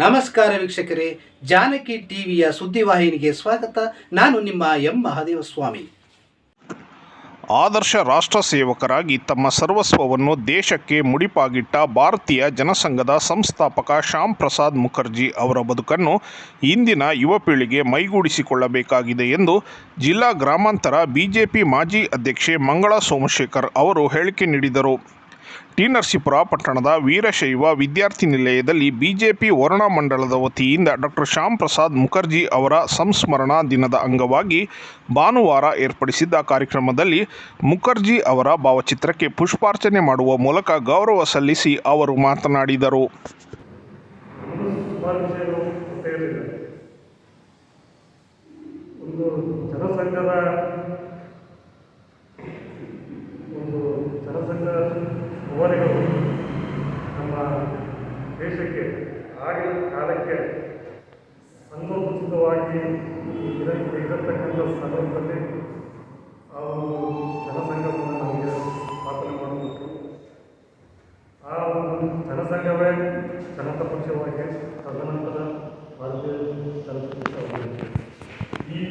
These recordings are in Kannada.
ನಮಸ್ಕಾರ ವೀಕ್ಷಕರೇ, ಜಾನಕಿ ಟಿವಿಯ ಸುದ್ದಿವಾಹಿನಿಗೆ ಸ್ವಾಗತ. ನಾನು ನಿಮ್ಮ ಎಂ. ಮಹಾದೇವ ಸ್ವಾಮಿ ಆದರ್ಶ ರಾಷ್ಟ್ರ ಸೇವಕರಾಗಿ ತಮ್ಮ ಸರ್ವಸ್ವವನ್ನು ದೇಶಕ್ಕೆ ಮುಡಿಪಾಗಿಟ್ಟ ಭಾರತೀಯ ಜನಸಂಘದ ಸಂಸ್ಥಾಪಕ ಶ್ಯಾಮ್ ಪ್ರಸಾದ್ ಮುಖರ್ಜಿ ಅವರ ಬದುಕನ್ನು ಇಂದಿನ ಯುವ ಪೀಳಿಗೆ ಮೈಗೂಡಿಸಿಕೊಳ್ಳಬೇಕಾಗಿದೆ ಎಂದು ಜಿಲ್ಲಾ ಗ್ರಾಮಾಂತರ ಬಿಜೆಪಿ ಮಾಜಿ ಅಧ್ಯಕ್ಷೆ ಮಂಗಳಾ ಸೋಮಶೇಖರ್ ಅವರು ಹೇಳಿಕೆ ನೀಡಿದರು. ಟಿ ಪಟ್ಟಣದ ವೀರಶೈವ ವಿದ್ಯಾರ್ಥಿ ನಿಲಯದಲ್ಲಿ ಬಿಜೆಪಿ ವರುಣ ಮಂಡಲದ ವತಿಯಿಂದ ಡಾಕ್ಟರ್ ಶ್ಯಾಮ್ ಪ್ರಸಾದ್ ಮುಖರ್ಜಿ ಅವರ ಸಂಸ್ಮರಣಾ ದಿನದ ಅಂಗವಾಗಿ ಭಾನುವಾರ ಏರ್ಪಡಿಸಿದ್ದ ಕಾರ್ಯಕ್ರಮದಲ್ಲಿ ಮುಖರ್ಜಿ ಅವರ ಭಾವಚಿತ್ರಕ್ಕೆ ಪುಷ್ಪಾರ್ಚನೆ ಮಾಡುವ ಮೂಲಕ ಗೌರವ ಸಲ್ಲಿಸಿ ಅವರು ಮಾತನಾಡಿದರು. ಒಂದು ಜನಸಂಘದ ಒಂದು ಜನಸಂಘ ಹೋರಾಟಗಳು ನಮ್ಮ ದೇಶಕ್ಕೆ ಆಗಿನ ಕಾಲಕ್ಕೆ ಸಂಘೋಚಿತವಾಗಿ ಇದಕ್ಕೆ ಇರತಕ್ಕಂಥ ಸಂದರ್ಭದಲ್ಲಿ ಆ ಒಂದು ಜನಸಂಘವನ್ನು ನಮಗೆ ಸ್ಥಾಪನೆ ಮಾಡಬೇಕು ಆ ಒಂದು ಜನಸಂಘವೇ ಜನತಾ ಪಕ್ಷವಾಗಿ ತದನಂತರ ಭಾರತೀಯ ಜನತಾ ಪಕ್ಷವಾಗಿದೆ ಈ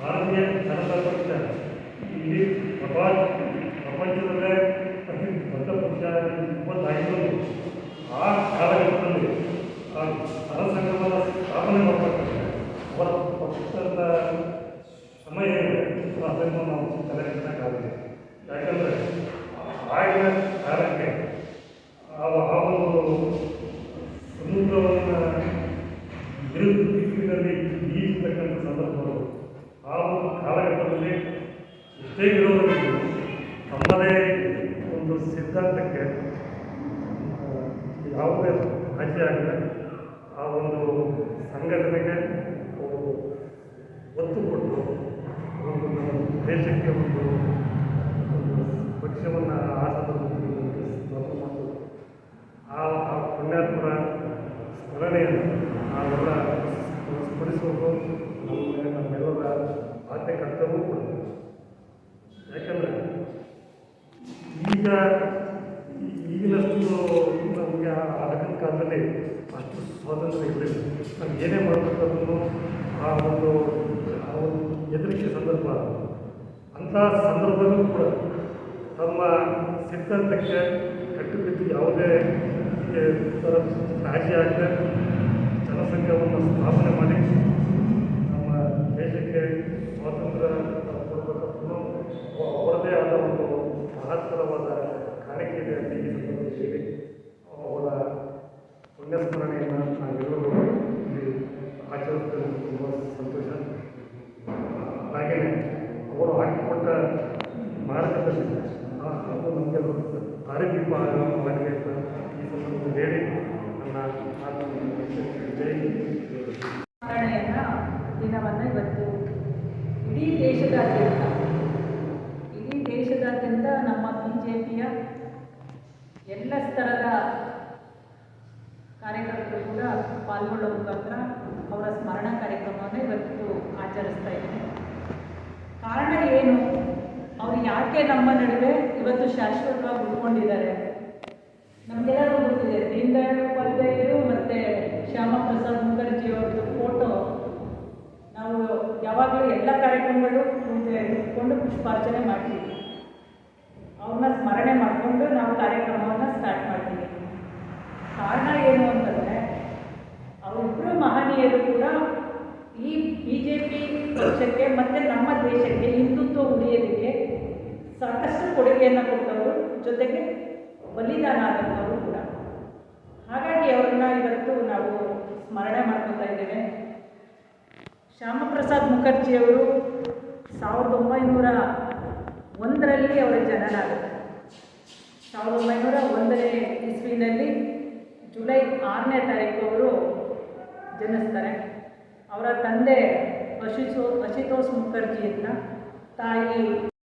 ಭಾರತೀಯ ಜನತಾ ಪಕ್ಷ ಇಲ್ಲಿ ಪ್ರಪಂಚ ಪ್ರಪಂಚದಲ್ಲೇ ಅತಿ ದೊಡ್ಡ ಪಕ್ಷ ಇಪ್ಪತ್ತೈದು ಆ ಕಾಲಘಟ್ಟದಲ್ಲಿ ಜನಸಂಘವನ್ನು ಸ್ಥಾಪನೆ ಮಾಡಬೇಕಾದ್ರೆ ಅವರ ಪಕ್ಷದ ಸಮಯ ಅದನ್ನು ನಾವು ತಲೆ ಕೆಟ್ಟಕ್ಕಾಗಲಿಲ್ಲ ಯಾಕಂದರೆ ಆಗಿನ ಕಾಲಕ್ಕೆ ಆ ಒಂದು ಸಮುದ್ರವನ್ನು ದಿಕ್ಕಿನಲ್ಲಿ ಈಗಿರ್ತಕ್ಕಂಥ ಸಂದರ್ಭಗಳು ಆ ಒಂದು ಕಾಲಘಟ್ಟದಲ್ಲಿ ಎಷ್ಟೇ ವಿರೋಧಗಳು ತಮ್ಮದೇ ಒಂದು ಸಿದ್ಧಾಂತಕ್ಕೆ ಯಾವುದೇ ರಾಜ್ಯ ಆಗಲಿ ಆ ಒಂದು ಸಂಘಟನೆಗೆ ಅವರು ಒತ್ತು ಕೊಟ್ಟು ಒಂದು ದೇಶಕ್ಕೆ ಒಂದು ಪಕ್ಷವನ್ನು ಆ ಸ್ಮರಣೆ ಮಾಡೋದು ಆ ಆ ಪುಣ್ಯಾತ್ಮರ ಸ್ಮರಣೆಯನ್ನು ನಾವೆಲ್ಲ ಸ್ಮರಿಸೋದು ನಮ್ಮ ನಮ್ಮೆಲ್ಲರ ಆದ್ಯ ಕರ್ತವ್ಯವೂ ಕೂಡ. ಯಾಕಂದರೆ ಈಗ ಈಗಿನಷ್ಟು ನಮಗೆ ಆಗಿನ ಕಾಲದಲ್ಲಿ ಸ್ವಾತಂತ್ರ್ಯ ಇರಲಿಲ್ಲ ನಾವು ಏನೇ ಮಾಡಬೇಕಾದ್ರೂ ಆ ಒಂದು ಆ ಒಂದು ಹೆದರಿಕೆ ಸಂದರ್ಭ ಅಂಥ ಸಂದರ್ಭದಲ್ಲೂ ಕೂಡ ತಮ್ಮ ಸಿದ್ಧಾಂತಕ್ಕೆ ಕಟ್ಟುಬಿದ್ದು ಯಾವುದೇ ಥರ ರಾಜಿ ಆಗದೆ ಜನಸಂಘವನ್ನು ಸ್ಥಾಪನೆ ಮಾಡಿ ನಮ್ಮ ದೇಶಕ್ಕೆ ಸ್ವಾತಂತ್ರ್ಯ ಕೊಡಬೇಕಂತೂ ಅವರದೇ ಆದ ಒಂದು ಮಹತ್ತರವಾದ ಕಾಣಿಕೆ ಇದೆ ಅಂತ ಈ ಸಂದರ್ಭದಲ್ಲಿ ಅವರ ತುಂಬ ಸಂತೋಷ. ಅವರು ಹಾಕಿಕೊಟ್ಟ ಮಾರ್ಗದಲ್ಲಿ ಅದು ನಮಗೆ ದಾರಿದೀಪ ಆಗಲಿದೆ ಅಂತ ಈ ಸಂದರ್ಭದಲ್ಲಿ ಹೇಳಿ ನನ್ನ. ಸ್ಮರಣೆಯನ್ನ ದಿನವನ್ನು ಇವತ್ತು ಇಡೀ ದೇಶದಾದ್ಯಂತ ಇಡೀ ದೇಶದಾದ್ಯಂತ ನಮ್ಮ ಬಿ ಎಲ್ಲ ಸ್ತರದ ಕಾರ್ಯಕರ್ತರು ಕೂಡ ಪಾಲ್ಗೊಳ್ಳೋ ಮುಖಾಂತರ ಅವರ ಸ್ಮರಣ ಕಾರ್ಯಕ್ರಮವನ್ನು ಇವತ್ತು ಆಚರಿಸ್ತಾ ಇದ್ದೀನಿ. ಕಾರಣ ಏನು? ಅವರು ಯಾಕೆ ನಮ್ಮ ನಡುವೆ ಇವತ್ತು ಶಾಶ್ವತವಾಗಿ ಉಳ್ಕೊಂಡಿದ್ದಾರೆ? ನಮಗೆಲ್ಲರೂ ಗೊತ್ತಿದೆ ದೀನ್ ದಯಾಳ್ ಉಪಾಧ್ಯಾಯರು ಮತ್ತು ಶ್ಯಾಮ ಪ್ರಸಾದ್ ಮುಖರ್ಜಿ ಅವ್ರದ್ದು ಫೋಟೋ ನಾವು ಯಾವಾಗಲೂ ಎಲ್ಲ ಕಾರ್ಯಕ್ರಮಗಳು ಮುಂದೆ ಇಟ್ಕೊಂಡು ಪುಷ್ಪಾರ್ಚನೆ ಮಾಡ್ತೀವಿ ಅವ್ರನ್ನ ಸ್ಮರಣೆ ಮಾಡಿಕೊಂಡು ನಾವು ಕಾರ್ಯಕ್ರಮವನ್ನು ಸ್ಟಾರ್ಟ್ ಮಾಡ್ತೀವಿ ಕಾರಣ ಏನು ಅಂತಂದರೆ ಅವರಿಬ್ಬರು ಮಹನೀಯರು ಕೂಡ ಈ ಬಿ ಜೆ ಪಿ ಪಕ್ಷಕ್ಕೆ ಮತ್ತು ನಮ್ಮ ದೇಶಕ್ಕೆ ಹಿಂದುತ್ವ ಉಳಿಯೋದಕ್ಕೆ ಸಾಕಷ್ಟು ಕೊಡುಗೆಯನ್ನು ಕೊಟ್ಟವರು, ಜೊತೆಗೆ ಬಲಿದಾನ ಆದಂಥವರು ಕೂಡ. ಹಾಗಾಗಿ ಅವರನ್ನ ಇವತ್ತು ನಾವು ಸ್ಮರಣೆ ಮಾಡ್ಕೊತಾ ಇದ್ದೇವೆ. ಶ್ಯಾಮಪ್ರಸಾದ್ ಮುಖರ್ಜಿಯವರು ಸಾವಿರದ ಒಂಬೈನೂರ ಒಂದರಲ್ಲಿ ಅವರ ಜನನ ಸಾವಿರದ ಒಂಬೈನೂರ ಒಂದನೇ ಇಸ್ವಿನಲ್ಲಿ ಜುಲೈ ಆರನೇ ತಾರೀಕು ಅವರು ಜನಿಸ್ತಾರೆ. ಅವರ ತಂದೆ ಅಶಿತೋ ಅಶಿತೋಷ್ ಮುಖರ್ಜಿ ಅಂತ ತಾಯಿ